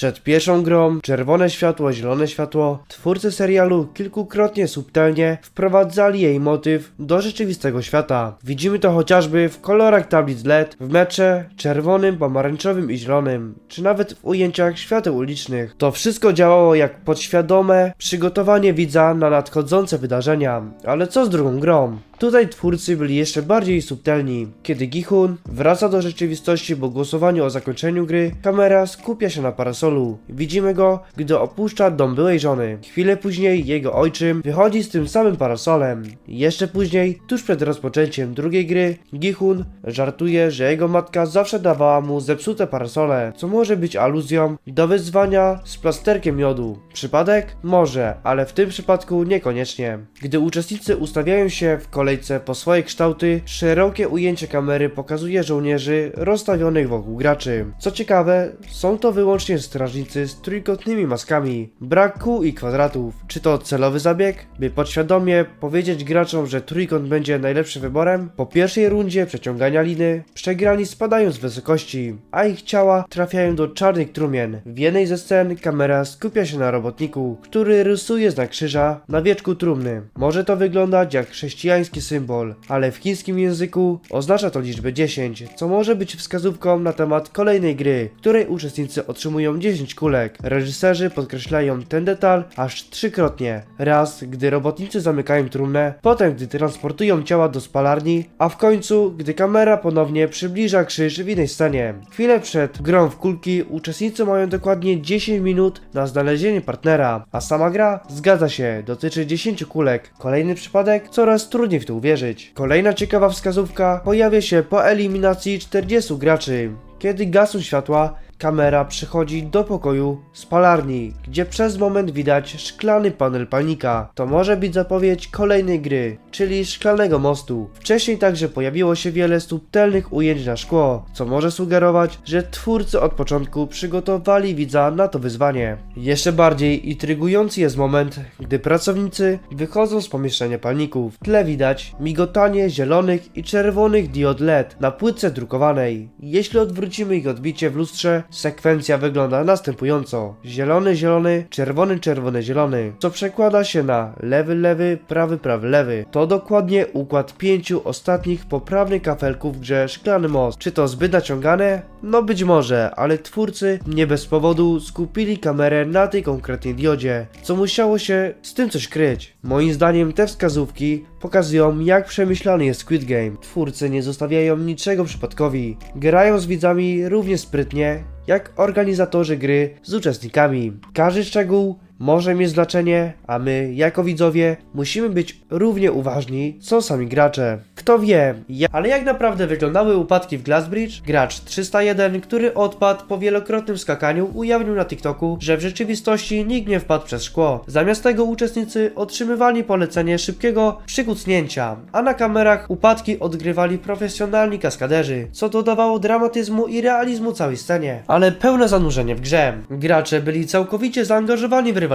Przed pierwszą grą czerwone światło, zielone światło twórcy serialu kilkukrotnie subtelnie wprowadzali jej motyw do rzeczywistego świata. Widzimy to chociażby w kolorach tablic LED, w mecze czerwonym, pomarańczowym i zielonym, czy nawet w ujęciach świateł ulicznych. To wszystko działało jak podświadome przygotowanie widza na nadchodzące wydarzenia. Ale co z drugą grą? Tutaj twórcy byli jeszcze bardziej subtelni. Kiedy Gihun wraca do rzeczywistości po głosowaniu o zakończeniu gry, kamera skupia się na parasolu. Widzimy go, gdy opuszcza dom byłej żony. Chwilę później jego ojczym wychodzi z tym samym parasolem. Jeszcze później, tuż przed rozpoczęciem drugiej gry, Gihun żartuje, że jego matka zawsze dawała mu zepsute parasole, co może być aluzją do wyzwania z plasterkiem miodu. Przypadek? Może, ale w tym przypadku niekoniecznie. Gdy uczestnicy ustawiają się w kolejce po swoje kształty, szerokie ujęcie kamery pokazuje żołnierzy rozstawionych wokół graczy. Co ciekawe, są to wyłącznie strażnicy z trójkątnymi maskami, brak kół i kwadratów. Czy to celowy zabieg, by podświadomie powiedzieć graczom, że trójkąt będzie najlepszym wyborem? Po pierwszej rundzie przeciągania liny, przegrani spadają z wysokości, a ich ciała trafiają do czarnych trumien. W jednej ze scen kamera skupia się na robotniku, który rysuje znak krzyża na wieczku trumny. Może to wyglądać jak chrześcijański symbol, ale w chińskim języku oznacza to liczbę 10, co może być wskazówką na temat kolejnej gry, której uczestnicy otrzymują 10 kulek. Reżyserzy podkreślają ten detal aż trzykrotnie. Raz, gdy robotnicy zamykają trumnę, potem gdy transportują ciała do spalarni, a w końcu, gdy kamera ponownie przybliża krzyż w innej scenie. Chwilę przed grą w kulki uczestnicy mają dokładnie 10 minut na znalezienie partnera, a sama gra, zgadza się, dotyczy 10 kulek. Kolejny przypadek, coraz trudniej w to uwierzyć. Kolejna ciekawa wskazówka pojawia się po eliminacji 40 graczy. Kiedy gasą światła, kamera przychodzi do pokoju spalarni, gdzie przez moment widać szklany panel palnika. To może być zapowiedź kolejnej gry, czyli szklanego mostu. Wcześniej także pojawiło się wiele subtelnych ujęć na szkło, co może sugerować, że twórcy od początku przygotowali widza na to wyzwanie. Jeszcze bardziej intrygujący jest moment, gdy pracownicy wychodzą z pomieszczenia palników. W tle widać migotanie zielonych i czerwonych diod LED na płytce drukowanej. Jeśli odwrócimy ich odbicie w lustrze, sekwencja wygląda następująco. Zielony, zielony, czerwony, czerwony, zielony, co przekłada się na lewy, lewy, prawy, prawy, lewy. To dokładnie układ pięciu ostatnich poprawnych kafelków w grze Szklany Most. Czy to zbyt naciągane? No być może, ale twórcy nie bez powodu skupili kamerę na tej konkretnej diodzie, co musiało się z tym coś kryć. Moim zdaniem te wskazówki pokazują jak przemyślany jest Squid Game. Twórcy nie zostawiają niczego przypadkowi. Grają z widzami równie sprytnie jak organizatorzy gry z uczestnikami. Każdy szczegół może mieć znaczenie, a my, jako widzowie, musimy być równie uważni, co sami gracze. Kto wie, ja... ale jak naprawdę wyglądały upadki w Glassbridge? Gracz 301, który odpadł po wielokrotnym skakaniu, ujawnił na TikToku, że w rzeczywistości nikt nie wpadł przez szkło. Zamiast tego uczestnicy otrzymywali polecenie szybkiego przykucnięcia, a na kamerach upadki odgrywali profesjonalni kaskaderzy, co dodawało dramatyzmu i realizmu całej scenie. Ale pełne zanurzenie w grze. Gracze byli całkowicie zaangażowani w rywalizację.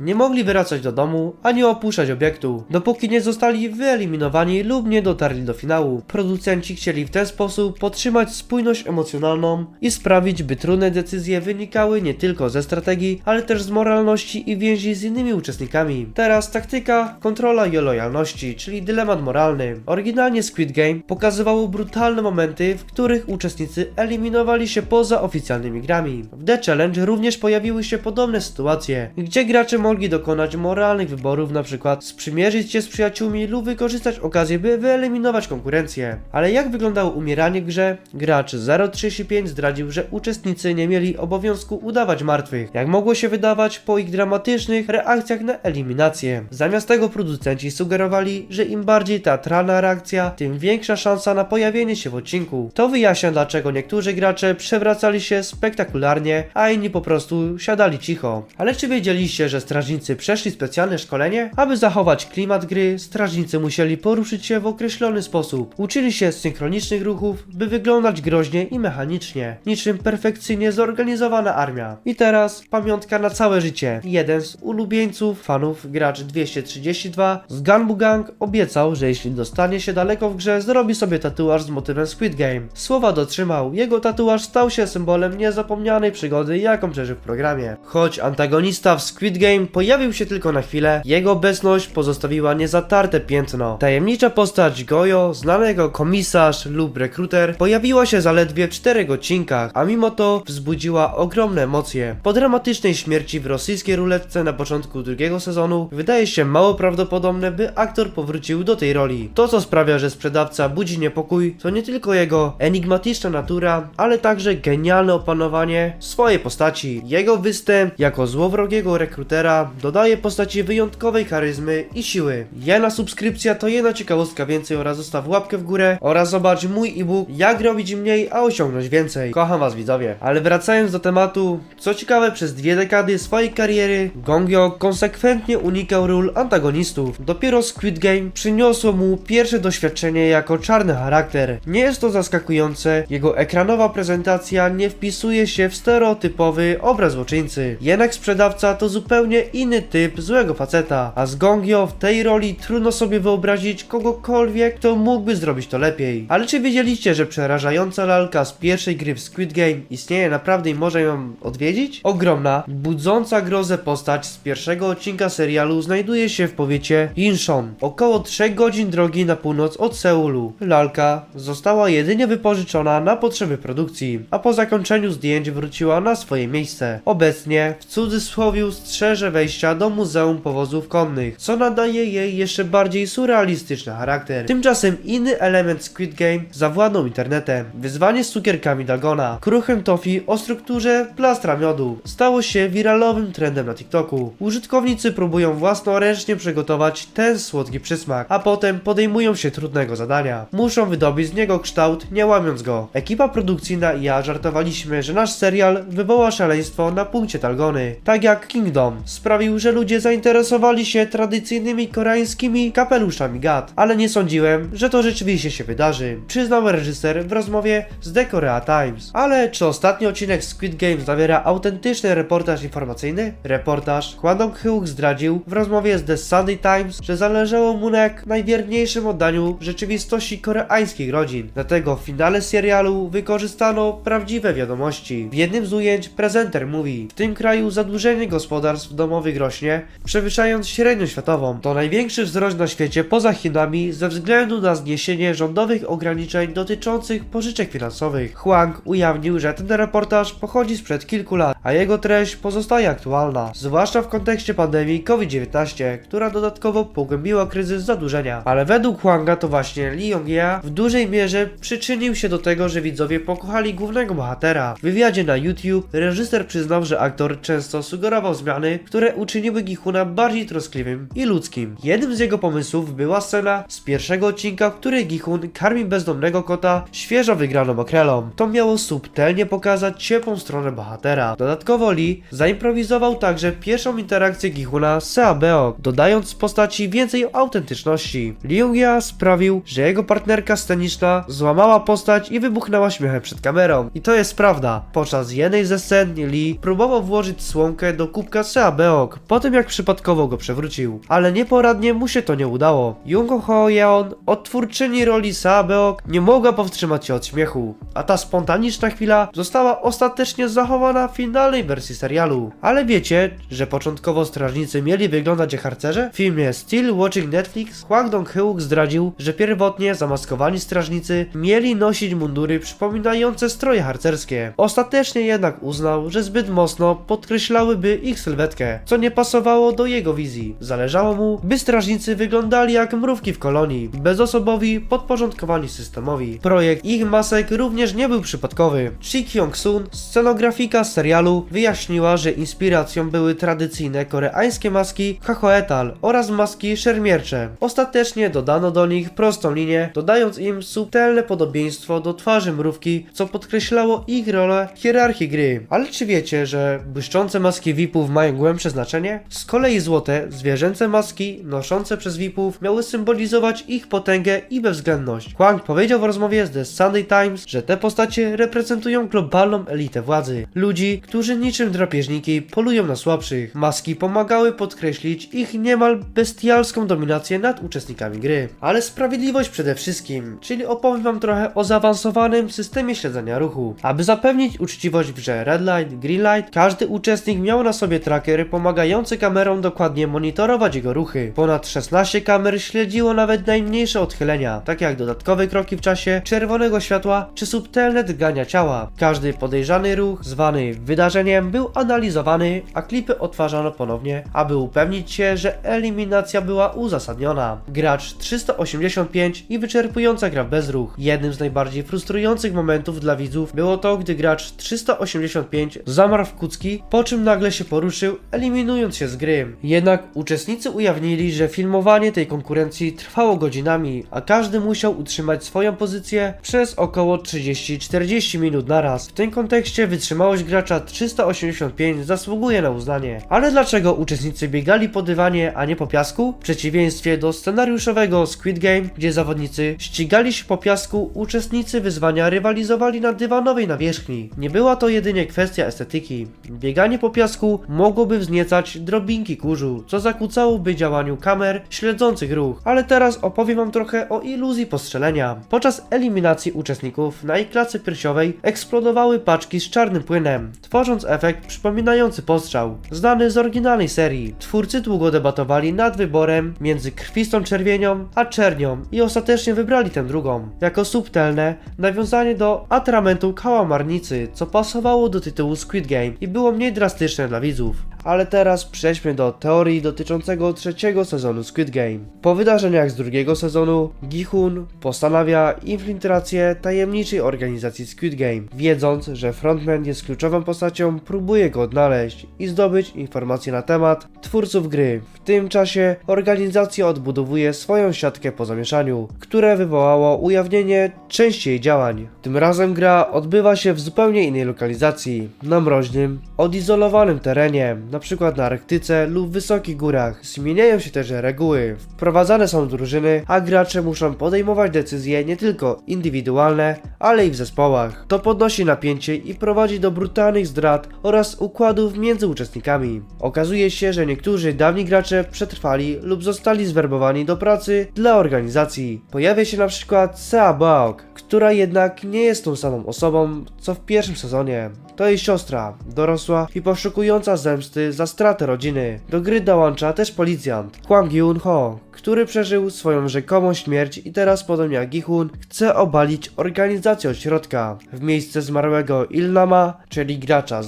Nie mogli wracać do domu, ani opuszczać obiektu, dopóki nie zostali wyeliminowani lub nie dotarli do finału. Producenci chcieli w ten sposób podtrzymać spójność emocjonalną i sprawić, by trudne decyzje wynikały nie tylko ze strategii, ale też z moralności i więzi z innymi uczestnikami. Teraz taktyka, kontrola i lojalności, czyli dylemat moralny. Oryginalnie Squid Game pokazywało brutalne momenty, w których uczestnicy eliminowali się poza oficjalnymi grami. W The Challenge również pojawiły się podobne sytuacje, gdzie gracze mogli dokonać moralnych wyborów, na przykład sprzymierzyć się z przyjaciółmi lub wykorzystać okazję, by wyeliminować konkurencję. Ale jak wyglądało umieranie w grze? Gracz 035 zdradził, że uczestnicy nie mieli obowiązku udawać martwych, jak mogło się wydawać po ich dramatycznych reakcjach na eliminację. Zamiast tego producenci sugerowali, że im bardziej teatralna reakcja, tym większa szansa na pojawienie się w odcinku. To wyjaśnia dlaczego niektórzy gracze przewracali się spektakularnie, a inni po prostu siadali cicho. Ale czy wiedzieli wiedzieliście, że strażnicy przeszli specjalne szkolenie? Aby zachować klimat gry, strażnicy musieli poruszyć się w określony sposób. Uczyli się synchronicznych ruchów, by wyglądać groźnie i mechanicznie, niczym perfekcyjnie zorganizowana armia. I teraz pamiątka na całe życie. Jeden z ulubieńców fanów, gracz 232 z Gunbu Gang obiecał, że jeśli dostanie się daleko w grze, zrobi sobie tatuaż z motywem Squid Game. Słowa dotrzymał, jego tatuaż stał się symbolem niezapomnianej przygody, jaką przeżył w programie. Choć antagonista w Squid Game pojawił się tylko na chwilę, jego obecność pozostawiła niezatarte piętno. Tajemnicza postać Gojo, znana jako komisarz lub rekruter, pojawiła się zaledwie w czterech odcinkach, a mimo to wzbudziła ogromne emocje. Po dramatycznej śmierci w rosyjskiej ruletce na początku drugiego sezonu, wydaje się mało prawdopodobne, by aktor powrócił do tej roli. To, co sprawia, że sprzedawca budzi niepokój, to nie tylko jego enigmatyczna natura, ale także genialne opanowanie swojej postaci. Jego występ jako złowrogiego rekrutera dodaje postaci wyjątkowej charyzmy i siły. Jedna subskrypcja to jedna ciekawostka więcej oraz zostaw łapkę w górę oraz zobacz mój e-book jak robić mniej, a osiągnąć więcej. Kocham was widzowie. Ale wracając do tematu, co ciekawe przez dwie dekady swojej kariery Gongyo konsekwentnie unikał ról antagonistów. Dopiero Squid Game przyniosło mu pierwsze doświadczenie jako czarny charakter. Nie jest to zaskakujące, jego ekranowa prezentacja nie wpisuje się w stereotypowy obraz złoczyńcy. Jednak sprzedawca to zupełnie inny typ złego faceta, a z Gongyo w tej roli trudno sobie wyobrazić kogokolwiek, kto mógłby zrobić to lepiej. Ale czy wiedzieliście, że przerażająca lalka z pierwszej gry w Squid Game istnieje naprawdę i może ją odwiedzić? Ogromna, budząca grozę postać z pierwszego odcinka serialu znajduje się w powiecie Incheon, około 3 godzin drogi na północ od Seulu. Lalka została jedynie wypożyczona na potrzeby produkcji, a po zakończeniu zdjęć wróciła na swoje miejsce. Obecnie w cudzysłowie strzeże wejścia do Muzeum Powozów Konnych, co nadaje jej jeszcze bardziej surrealistyczny charakter. Tymczasem inny element Squid Game zawładnął internetem. Wyzwanie z cukierkami Dagona, kruchym tofi o strukturze plastra miodu, stało się wiralowym trendem na TikToku. Użytkownicy próbują własnoręcznie przygotować ten słodki przysmak, a potem podejmują się trudnego zadania. Muszą wydobyć z niego kształt, nie łamiąc go. Ekipa produkcyjna i ja żartowaliśmy, że nasz serial wywoła szaleństwo na punkcie Dalgony. Tak jak Kingdom sprawił, że ludzie zainteresowali się tradycyjnymi koreańskimi kapeluszami gad, ale nie sądziłem, że to rzeczywiście się wydarzy. Przyznał reżyser w rozmowie z The Korea Times. Ale czy ostatni odcinek Squid Game zawiera autentyczny reportaż informacyjny? Reportaż Hwan Dong-hyuk zdradził w rozmowie z The Sunday Times, że zależało mu na najwierniejszym oddaniu rzeczywistości koreańskich rodzin. Dlatego w finale serialu wykorzystano prawdziwe wiadomości. W jednym z ujęć prezenter mówi, w tym kraju zadłużenie gospodarstw domowych rośnie, przewyższając średnią światową. To największy wzrost na świecie poza Chinami ze względu na zniesienie rządowych ograniczeń dotyczących pożyczek finansowych. Huang ujawnił, że ten reportaż pochodzi sprzed kilku lat, a jego treść pozostaje aktualna, zwłaszcza w kontekście pandemii COVID-19, która dodatkowo pogłębiła kryzys zadłużenia. Ale według Huanga to właśnie Lee Yong-ja w dużej mierze przyczynił się do tego, że widzowie pokochali głównego bohatera. W wywiadzie na YouTube reżyser przyznał, że aktor często sugerował zmiany, które uczyniły Gihuna bardziej troskliwym i ludzkim. Jednym z jego pomysłów była scena z pierwszego odcinka, w której Gihun karmi bezdomnego kota świeżo wygraną makrelą. To miało subtelnie pokazać ciepłą stronę bohatera. Dodatkowo Lee zaimprowizował także pierwszą interakcję Gihuna z Seabeok, dodając postaci więcej autentyczności. Lee Jung-ja sprawił, że jego partnerka sceniczna złamała postać i wybuchnęła śmiechem przed kamerą. I to jest prawda. Podczas jednej ze scen Lee próbował włożyć słomkę do kubka Seabeok, po tym jak przypadkowo go przewrócił. Ale nieporadnie mu się to nie udało. Jungo Ho Yeon, odtwórczyni roli Seabeok, nie mogła powstrzymać się od śmiechu. A ta spontaniczna chwila została ostatecznie zachowana w finalnej wersji serialu. Ale wiecie, że początkowo strażnicy mieli wyglądać jak harcerze? W filmie Still Watching Netflix Hwang Dong-hyuk zdradził, że pierwotnie zamaskowani strażnicy mieli nosić mundury przypominające stroje harcerskie. Ostatecznie jednak uznał, że zbyt mocno podkreślałyby ich sylwetkę, co nie pasowało do jego wizji. Zależało mu, by strażnicy wyglądali jak mrówki w kolonii, bezosobowi, podporządkowani systemowi. Projekt ich masek również nie był przypadkowy. Chi Kyung-sun, scenografika serialu, wyjaśniła, że inspiracją były tradycyjne koreańskie maski Hahoetal oraz maski szermiercze. Ostatecznie dodano do nich prostą linię, dodając im subtelne podobieństwo do twarzy mrówki, co podkreślało ich rolę w hierarchii gry. Ale czy wiecie, że błyszczące maski VIP-ów mają głębsze znaczenie? Z kolei złote, zwierzęce maski noszące przez VIP-ów miały symbolizować ich potęgę i bezwzględność. Kwang powiedział w rozmowie z The Sunday Times, że te postacie reprezentują globalną elitę władzy. Ludzi, którzy niczym drapieżniki polują na słabszych. Maski pomagały podkreślić ich niemal bestialską dominację nad uczestnikami gry. Ale sprawiedliwość przede wszystkim, czyli opowiem wam trochę o zaawansowanym systemie śledzenia ruchu. Aby zapewnić uczciwość w grze Red Light, Green Light, każdy uczestnik miał na sobie tracker pomagający kamerom dokładnie monitorować jego ruchy. Ponad 16 kamer śledziło nawet najmniejsze odchylenia, takie jak dodatkowe kroki w czasie, czerwonego światła czy subtelne drgania ciała. Każdy podejrzany ruch, zwany wydarzeniem, był analizowany, a klipy odtwarzano ponownie, aby upewnić się, że eliminacja była uzasadniona. Gracz 385 i wyczerpująca gra bez ruch. Jednym z najbardziej frustrujących momentów dla widzów było to, gdy gracz 385 zamarł w kucki, po czym nagle się poruszył, eliminując się z gry. Jednak uczestnicy ujawnili, że filmowanie tej konkurencji trwało godzinami, a każdy musiał utrzymać swoją pozycję przez około 30-40 minut naraz. W tym kontekście wytrzymałość gracza 385 zasługuje na uznanie. Ale dlaczego uczestnicy biegali po dywanie, a nie po piasku? W przeciwieństwie do scenariuszowego Squid Game, gdzie zawodnicy ścigali się po piasku, uczestnicy wyzwania rywalizowali na dywanowej nawierzchni. Nie była to jedynie kwestia estetyki. Bieganie po piasku mogłoby wzniecać drobinki kurzu, co zakłócałoby działaniu kamer śledzących ruch. Ale teraz opowiem wam trochę o iluzji postrzelenia. Podczas eliminacji uczestników na ich klatce piersiowej eksplodowały paczki z czarnym płynem, tworząc efekt przypominający postrzał, znany z oryginalnej serii. Twórcy długo debatowali nad wyborem między krwistą czerwienią a czernią i ostatecznie wybrali tę drugą, jako subtelne nawiązanie do atramentu kałamarnicy, co pasowało do tytułu Squid Game i było mniej drastyczne dla widzów. Ale teraz przejdźmy do teorii dotyczącego trzeciego sezonu Squid Game. Po wydarzeniach z drugiego sezonu, Gi-hun postanawia infiltrację tajemniczej organizacji Squid Game. Wiedząc, że frontman jest kluczową postacią, próbuje go odnaleźć i zdobyć informacje na temat twórców gry. W tym czasie organizacja odbudowuje swoją siatkę po zamieszaniu, które wywołało ujawnienie części jej działań. Tym razem gra odbywa się w zupełnie innej lokalizacji, na mroźnym, odizolowanym terenie, np. na Arktyce lub wysokich górach. Zmieniają się też reguły, wprowadzane są drużyny, a gracze muszą podejmować decyzje nie tylko indywidualne, ale i w zespołach. To podnosi napięcie i prowadzi do brutalnych zdrad oraz układów między uczestnikami. Okazuje się, że niektórzy dawni gracze przetrwali lub zostali zwerbowani do pracy dla organizacji. Pojawia się na przykład Sea Baok, która jednak nie jest tą samą osobą, co w pierwszym sezonie. To jej siostra, dorosła i poszukująca zemsty za stratę rodziny. Do gry dołącza też policjant, Kwang Yun Ho, który przeżył swoją rzekomą śmierć i teraz podobnie jak Gi-hun chce obalić organizację od środka. W miejsce zmarłego Ilnama, czyli gracza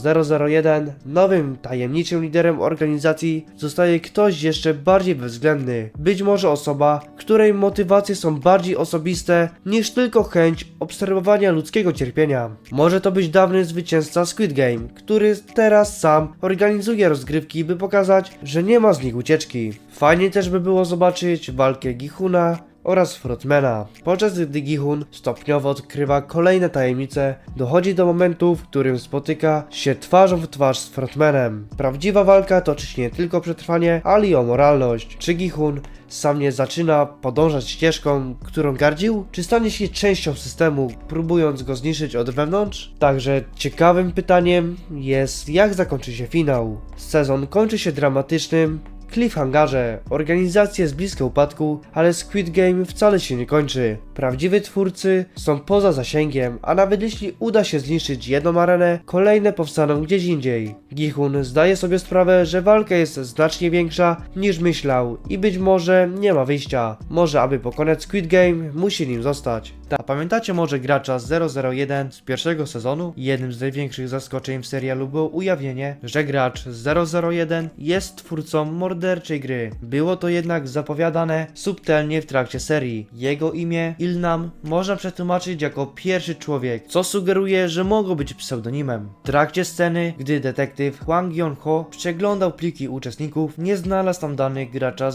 001, nowym tajemniczym liderem organizacji zostaje ktoś jeszcze bardziej bezwzględny. Być może osoba, której motywacje są bardziej osobiste niż tylko chęć obserwowania ludzkiego cierpienia. Może to być dawny zwycięzca Squid Game, który teraz sam organizuje rozgrywki, by pokazać, że nie ma z nich ucieczki. Fajnie też by było zobaczyć walkę Gihuna oraz Frotmana. Podczas gdy Gihun stopniowo odkrywa kolejne tajemnice, dochodzi do momentu, w którym spotyka się twarzą w twarz z Frotmanem. Prawdziwa walka toczy się nie tylko o przetrwanie, ale i o moralność. Czy Gihun sam nie zaczyna podążać ścieżką, którą gardził? Czy stanie się częścią systemu, próbując go zniszczyć od wewnątrz? Także ciekawym pytaniem jest, jak zakończy się finał. Sezon kończy się dramatycznym, cliffhangerze. Organizacja jest bliska upadku, ale Squid Game wcale się nie kończy. Prawdziwi twórcy są poza zasięgiem, a nawet jeśli uda się zniszczyć jedną arenę, kolejne powstaną gdzieś indziej. Gihun zdaje sobie sprawę, że walka jest znacznie większa niż myślał i być może nie ma wyjścia. Może aby pokonać Squid Game, musi nim zostać. A pamiętacie może gracza z 001 z pierwszego sezonu? Jednym z największych zaskoczeń w serialu było ujawnienie, że gracz z 001 jest twórcą morderstwa morderczej gry. Było to jednak zapowiadane subtelnie w trakcie serii. Jego imię, Ilnam, można przetłumaczyć jako pierwszy człowiek, co sugeruje, że mogło być pseudonimem. W trakcie sceny, gdy detektyw Hwang Yong-ho przeglądał pliki uczestników, nie znalazł tam danych gracza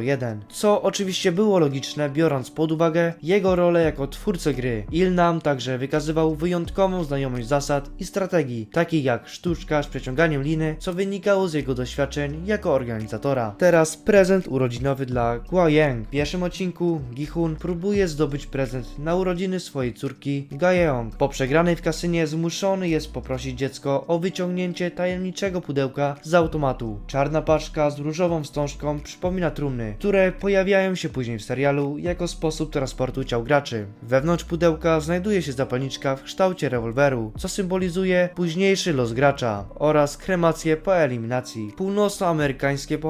001, co oczywiście było logiczne biorąc pod uwagę jego rolę jako twórcę gry. Ilnam także wykazywał wyjątkową znajomość zasad i strategii, takich jak sztuczka z przeciąganiem liny, co wynikało z jego doświadczeń jako organizatora. Teraz prezent urodzinowy dla Gua Yang. W pierwszym odcinku Gihun próbuje zdobyć prezent na urodziny swojej córki Gaeong. Po przegranej w kasynie zmuszony jest poprosić dziecko o wyciągnięcie tajemniczego pudełka z automatu. Czarna paczka z różową wstążką przypomina trumny, które pojawiają się później w serialu jako sposób transportu ciał graczy. Wewnątrz pudełka znajduje się zapalniczka w kształcie rewolweru, co symbolizuje późniejszy los gracza oraz kremację po eliminacji. Północnoamerykańskie pochodzenie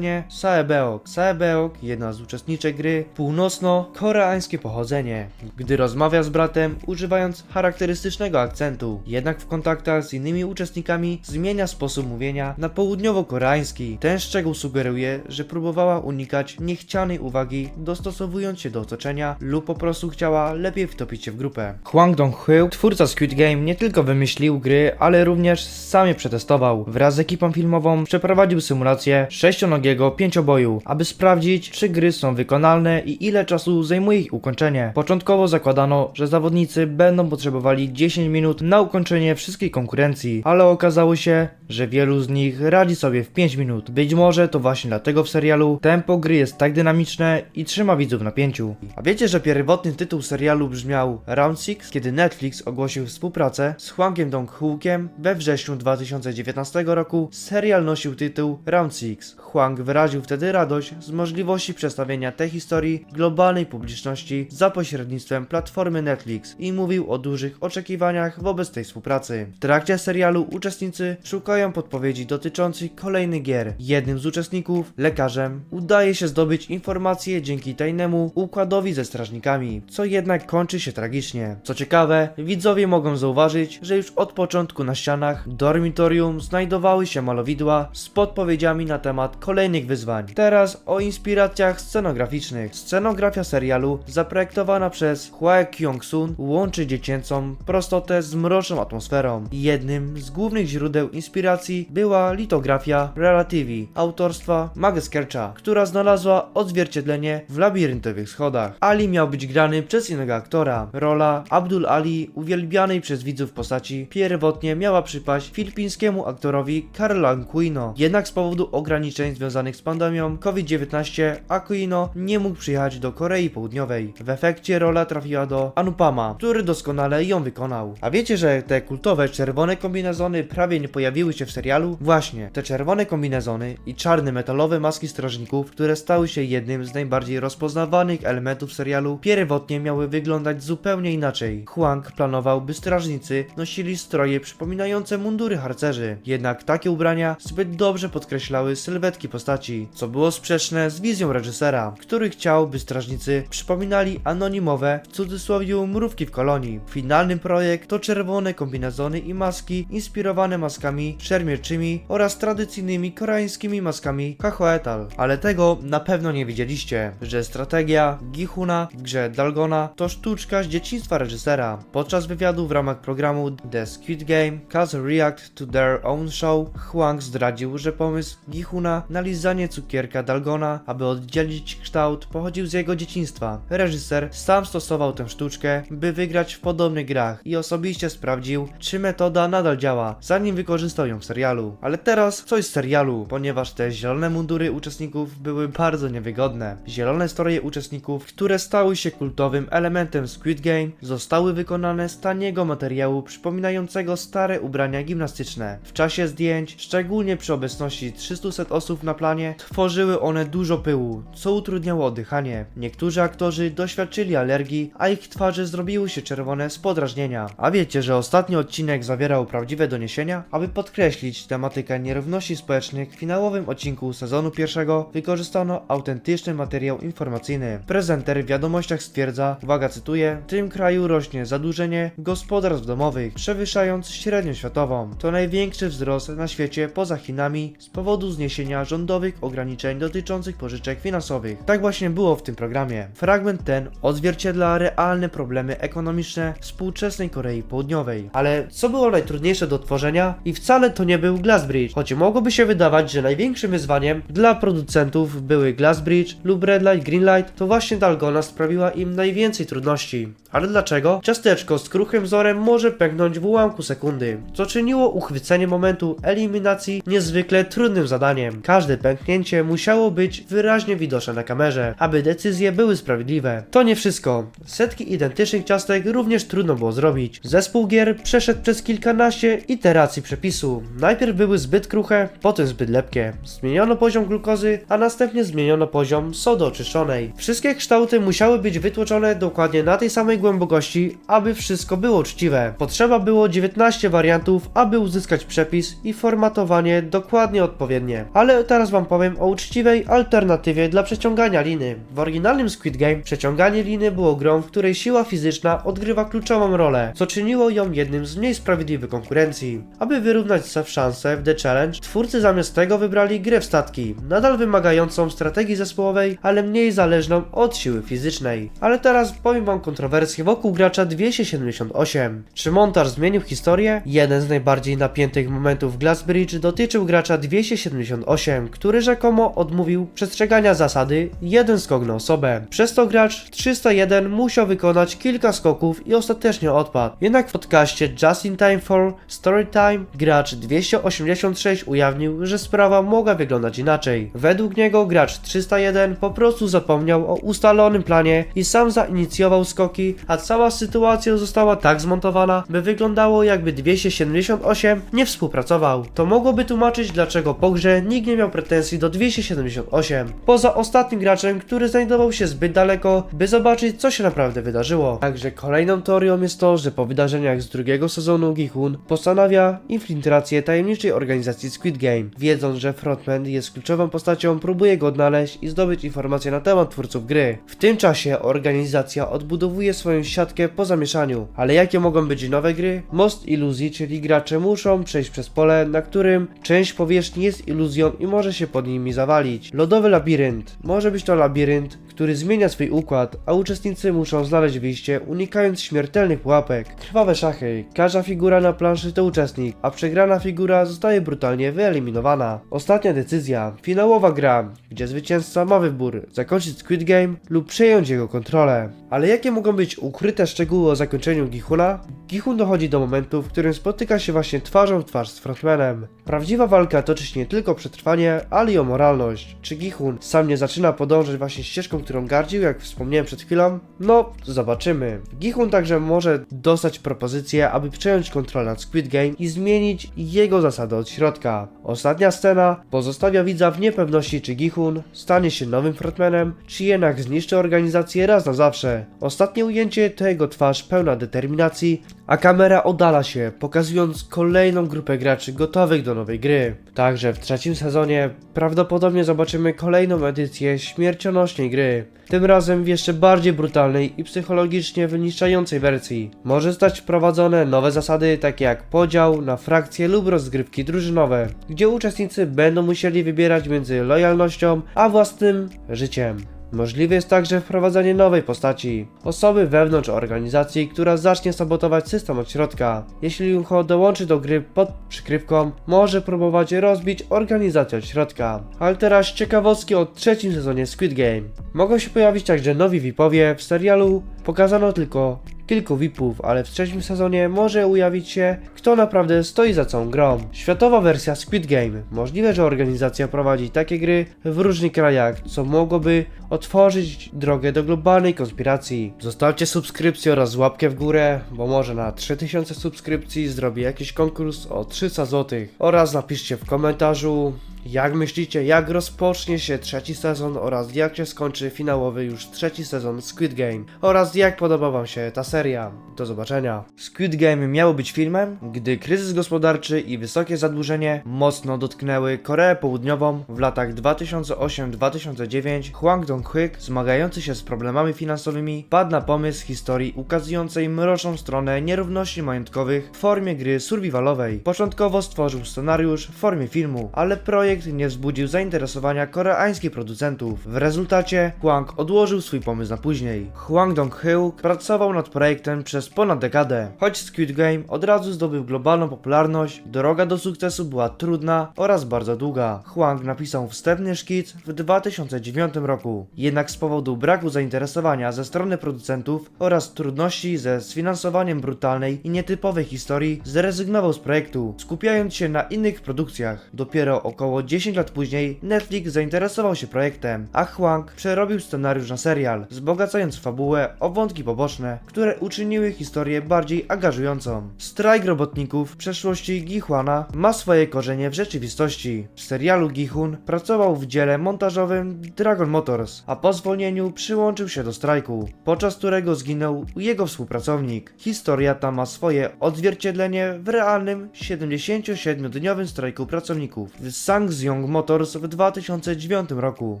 Saebeok. Saebeok, jedna z uczestniczek gry, północno-koreańskie pochodzenie, gdy rozmawia z bratem używając charakterystycznego akcentu. Jednak w kontaktach z innymi uczestnikami zmienia sposób mówienia na południowo-koreański. Ten szczegół sugeruje, że próbowała unikać niechcianej uwagi, dostosowując się do otoczenia lub po prostu chciała lepiej wtopić się w grupę. Hwang Dong-hyuk, twórca Squid Game, nie tylko wymyślił gry, ale również sam je przetestował. Wraz z ekipą filmową przeprowadził symulację sześcionogiego pięcioboju, aby sprawdzić, czy gry są wykonalne i ile czasu zajmuje ich ukończenie. Początkowo zakładano, że zawodnicy będą potrzebowali 10 minut na ukończenie wszystkich konkurencji, ale okazało się, że wielu z nich radzi sobie w 5 minut. Być może to właśnie dlatego w serialu tempo gry jest tak dynamiczne i trzyma widzów w napięciu. A wiecie, że pierwotny tytuł serialu brzmiał Round 6, kiedy Netflix ogłosił współpracę z Hwangiem Dong-hookiem we wrześniu 2019 roku, serial nosił tytuł Round 6. Hwang wyraził wtedy radość z możliwości przedstawienia tej historii globalnej publiczności za pośrednictwem platformy Netflix i mówił o dużych oczekiwaniach wobec tej współpracy. W trakcie serialu uczestnicy szukają podpowiedzi dotyczących kolejnych gier. Jednym z uczestników, lekarzem, udaje się zdobyć informacje dzięki tajnemu układowi ze strażnikami, co jednak kończy się tragicznie. Co ciekawe, widzowie mogą zauważyć, że już od początku na ścianach dormitorium znajdowały się malowidła z podpowiedziami na temat kolejnych wyzwań. Teraz o inspiracjach scenograficznych. Scenografia serialu, zaprojektowana przez Hwae Kyung-sun, łączy dziecięcą prostotę z mroczną atmosferą. Jednym z głównych źródeł inspiracji była litografia Relativi autorstwa Mageskercha, która znalazła odzwierciedlenie w labiryntowych schodach. Ali miał być grany przez innego aktora. Rola Abdul Ali, uwielbianej przez widzów postaci, pierwotnie miała przypaść filipińskiemu aktorowi Karlo Aquino. Jednak z powodu ograniczeń związanych z pandemią COVID-19 Aquino nie mógł przyjechać do Korei Południowej. W efekcie rola trafiła do Anupama, który doskonale ją wykonał. A wiecie, że te kultowe czerwone kombinezony prawie nie pojawiły się w serialu? Właśnie, te czerwone kombinezony i czarne metalowe maski strażników, które stały się jednym z najbardziej rozpoznawanych elementów serialu, pierwotnie miały wyglądać zupełnie inaczej. Huang planował, by strażnicy nosili stroje przypominające mundury harcerzy. Jednak takie ubrania zbyt dobrze podkreślały sylwetki postaci, co było sprzeczne z wizją reżysera, który chciał, by strażnicy przypominali anonimowe, w cudzysłowie, mrówki w kolonii. Finalny projekt to czerwone kombinezony i maski inspirowane maskami szermierczymi oraz tradycyjnymi koreańskimi maskami Kahoetal. Ale tego na pewno nie wiedzieliście, że strategia Gihuna w grze Dalgona to sztuczka z dzieciństwa reżysera. Podczas wywiadu w ramach programu The Squid Game Cast React to Their Own Show Hwang zdradził, że pomysł Gihuna na lizanie cukierka Dalgona, aby oddzielić kształt, pochodził z jego dzieciństwa. Reżyser sam stosował tę sztuczkę, by wygrać w podobnych grach i osobiście sprawdził, czy metoda nadal działa, zanim wykorzystał ją w serialu. Ale teraz coś z serialu, ponieważ te zielone mundury uczestników były bardzo niewygodne. Zielone stroje uczestników, które stały się kultowym elementem Squid Game, zostały wykonane z taniego materiału przypominającego stare ubrania gimnastyczne. W czasie zdjęć, szczególnie przy obecności 300 osób na planie, tworzyły one dużo pyłu, co utrudniało oddychanie. Niektórzy aktorzy doświadczyli alergii, a ich twarze zrobiły się czerwone z podrażnienia. A wiecie, że ostatni odcinek zawierał prawdziwe doniesienia? Aby podkreślić tematykę nierówności społecznych, w finałowym odcinku sezonu pierwszego wykorzystano autentyczny materiał informacyjny. Prezenter w wiadomościach stwierdza, uwaga cytuję, w tym kraju rośnie zadłużenie gospodarstw domowych, przewyższając średnią światową. To największy wzrost na świecie poza Chinami z powodu zniesienia rządowych ograniczeń dotyczących pożyczek finansowych. Tak właśnie było w tym programie. Fragment ten odzwierciedla realne problemy ekonomiczne współczesnej Korei Południowej. Ale co było najtrudniejsze do tworzenia? I wcale to nie był Glassbridge, choć mogłoby się wydawać, że największym wyzwaniem dla producentów były Glassbridge lub Red Light Green Light, to właśnie Dalgona sprawiła im najwięcej trudności. Ale dlaczego? Ciasteczko z kruchym wzorem może pęknąć w ułamku sekundy, co czyniło uchwycenie momentu eliminacji niezwykle trudnym zadaniem. Każde pęknięcie musiało być wyraźnie widoczne na kamerze, aby decyzje były sprawiedliwe. To nie wszystko. Setki identycznych ciastek również trudno było zrobić. Zespół gier przeszedł przez kilkanaście iteracji przepisu. Najpierw były zbyt kruche, potem zbyt lepkie. Zmieniono poziom glukozy, a następnie zmieniono poziom sody oczyszczonej. Wszystkie kształty musiały być wytłoczone dokładnie na tej samej głębokości, aby wszystko było uczciwe. Potrzeba było 19 wariantów, aby uzyskać przepis i formatowanie dokładnie odpowiednie. Ale teraz wam powiem o uczciwej alternatywie dla przeciągania liny. W oryginalnym Squid Game przeciąganie liny było grą, w której siła fizyczna odgrywa kluczową rolę, co czyniło ją jednym z mniej sprawiedliwych konkurencji. Aby wyrównać sobie szanse w The Challenge, twórcy zamiast tego wybrali grę w statki, nadal wymagającą strategii zespołowej, ale mniej zależną od siły fizycznej. Ale teraz powiem wam kontrowersję wokół gracza 278. Czy montaż zmienił historię? Jeden z najbardziej napiętych momentów Glassbridge dotyczył gracza 278, który rzekomo odmówił przestrzegania zasady jeden skok na osobę. Przez to gracz 301 musiał wykonać kilka skoków i ostatecznie odpadł. Jednak w podcaście Just in Time for Storytime gracz 286 ujawnił, że sprawa mogła wyglądać inaczej. Według niego gracz 301 po prostu zapomniał o ustalonym planie i sam zainicjował skoki, a cała sytuacja została tak zmontowana, by wyglądało jakby 278 nie współpracował. To mogłoby tłumaczyć dlaczego po grze nikt nie miał pretensji do 278. Poza ostatnim graczem, który znajdował się zbyt daleko, by zobaczyć co się naprawdę wydarzyło. Także kolejną teorią jest to, że po wydarzeniach z drugiego sezonu Gihun postanawia infiltrację tajemniczej organizacji Squid Game. Wiedząc, że Frontman jest kluczową postacią, próbuje go odnaleźć i zdobyć informacje na temat twórców gry. W tym czasie organizacja odbudowuje swoją siatkę po zamieszaniu. Ale jakie mogą być nowe gry? Most iluzji, czyli gracze muszą przejść przez pole, na którym część powierzchni jest iluzją i może się pod nimi zawalić. Lodowy labirynt. Może być to labirynt, który zmienia swój układ, a uczestnicy muszą znaleźć wyjście, unikając śmiertelnych pułapek. Krwawe szachy. Każda figura na planszy to uczestnik, a przegrana figura zostaje brutalnie wyeliminowana. Ostatnia decyzja. Finałowa gra, gdzie zwycięzca ma wybór zakończyć Squid Game lub przejąć jego kontrolę. Ale jakie mogą być ukryte szczegóły o zakończeniu Gihuna? Gihun dochodzi do momentu, w którym spotyka się właśnie twarzą w twarz z frontmanem. Prawdziwa walka toczy się nie tylko o przetrwanie, ale i o moralność. Czy Gihun sam nie zaczyna podążać właśnie ścieżką, którą gardził, jak wspomniałem przed chwilą? No, zobaczymy. Gihun także może dostać propozycję, aby przejąć kontrolę nad Squid Game i zmienić jego zasady od środka. Ostatnia scena pozostawia widza w niepewności, czy Gihun stanie się nowym frontmanem, czy jednak zniszczy organizację raz na zawsze. Ostatnie ujęcie to jego twarz pełna determinacji, a kamera oddala się, pokazując kolejną grupę graczy gotowych do nowej gry. Także w trzecim sezonie prawdopodobnie zobaczymy kolejną edycję śmiercionośnej gry. Tym razem w jeszcze bardziej brutalnej i psychologicznie wyniszczającej wersji. Może zostać wprowadzone nowe zasady takie jak podział na frakcje lub rozgrywki drużynowe, gdzie uczestnicy będą musieli wybierać między lojalnością a własnym życiem. Możliwe jest także wprowadzenie nowej postaci, osoby wewnątrz organizacji, która zacznie sabotować system od środka. Jeśli Junho dołączy do gry pod przykrywką, może próbować rozbić organizację od środka. Ale teraz ciekawostki o trzecim sezonie Squid Game. Mogą się pojawić także nowi VIPowie, w serialu pokazano tylko kilku VIPów, ale w trzecim sezonie może ujawić się, kto naprawdę stoi za całą grą. Światowa wersja Squid Game. Możliwe, że organizacja prowadzi takie gry w różnych krajach, co mogłoby otworzyć drogę do globalnej konspiracji. Zostawcie subskrypcję oraz łapkę w górę, bo może na 3000 subskrypcji zrobię jakiś konkurs o 300 zł. Oraz napiszcie w komentarzu, jak myślicie, jak rozpocznie się trzeci sezon oraz jak się skończy finałowy już trzeci sezon Squid Game oraz jak podoba wam się ta seria. Do zobaczenia. Squid Game miało być filmem, gdy kryzys gospodarczy i wysokie zadłużenie mocno dotknęły Koreę Południową w latach 2008-2009. Hwang Dong-hyuk, zmagający się z problemami finansowymi, padł na pomysł historii ukazującej mroczną stronę nierówności majątkowych w formie gry survivalowej. Początkowo stworzył scenariusz w formie filmu, ale projekt projekt nie wzbudził zainteresowania koreańskich producentów. W rezultacie Hwang odłożył swój pomysł na później. Hwang Dong-hyuk pracował nad projektem przez ponad dekadę. Choć Squid Game od razu zdobył globalną popularność, droga do sukcesu była trudna oraz bardzo długa. Hwang napisał wstępny szkic w 2009 roku. Jednak z powodu braku zainteresowania ze strony producentów oraz trudności ze sfinansowaniem brutalnej i nietypowej historii zrezygnował z projektu, skupiając się na innych produkcjach. Dopiero około 10 lat później Netflix zainteresował się projektem, a Hwang przerobił scenariusz na serial, wzbogacając fabułę o wątki poboczne, które uczyniły historię bardziej angażującą. Strajk robotników w przeszłości Gihwana ma swoje korzenie w rzeczywistości. W serialu Gihun pracował w dziele montażowym Dragon Motors, a po zwolnieniu przyłączył się do strajku, podczas którego zginął jego współpracownik. Historia ta ma swoje odzwierciedlenie w realnym 77-dniowym strajku pracowników w Sangzong Motors w 2009 roku.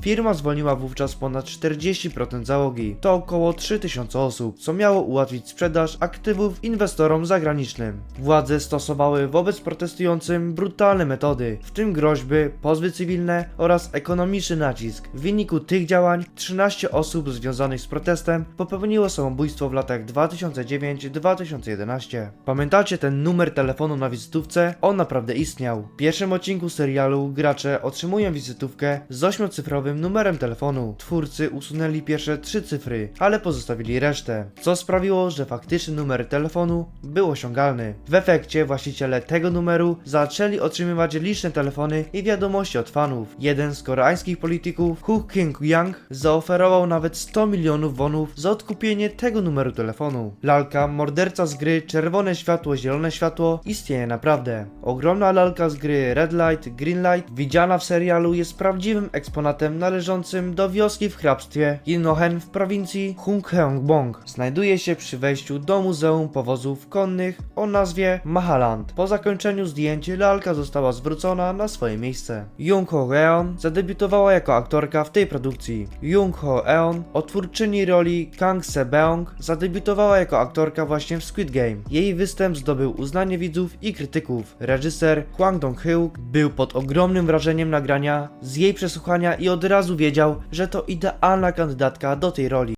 Firma zwolniła wówczas ponad 40% załogi, to około 3000 osób, co miało ułatwić sprzedaż aktywów inwestorom zagranicznym. Władze stosowały wobec protestującym brutalne metody, w tym groźby, pozwy cywilne oraz ekonomiczny nacisk. W wyniku tych działań 13 osób związanych z protestem popełniło samobójstwo w latach 2009-2011. Pamiętacie ten numer telefonu na wizytówce? On naprawdę istniał. W pierwszym odcinku serialu gracze otrzymują wizytówkę z ośmiocyfrowym numerem telefonu. Twórcy usunęli pierwsze trzy cyfry, ale pozostawili resztę, co sprawiło, że faktyczny numer telefonu był osiągalny. W efekcie właściciele tego numeru zaczęli otrzymywać liczne telefony i wiadomości od fanów. Jeden z koreańskich polityków, Hu King-yang, zaoferował nawet 100 milionów wonów za odkupienie tego numeru telefonu. Lalka, morderca z gry Czerwone światło, zielone światło istnieje naprawdę. Ogromna lalka z gry Red Light, Green Light, widziana w serialu, jest prawdziwym eksponatem należącym do wioski w hrabstwie Inohen w prowincji Hungheongbong. Znajduje się przy wejściu do Muzeum Powozów Konnych o nazwie Mahaland. Po zakończeniu zdjęć lalka została zwrócona na swoje miejsce. Jung Ho Eon zadebiutowała jako aktorka w tej produkcji. Jung Ho Eon, otwórczyni roli Kang Se-beong, zadebiutowała jako aktorka właśnie w Squid Game. Jej występ zdobył uznanie widzów i krytyków. Reżyser Hwang Dong-hyuk był pod ogromnym wrażeniem nagrania z jej przesłuchania i od razu wiedział, że to idealna kandydatka do tej roli.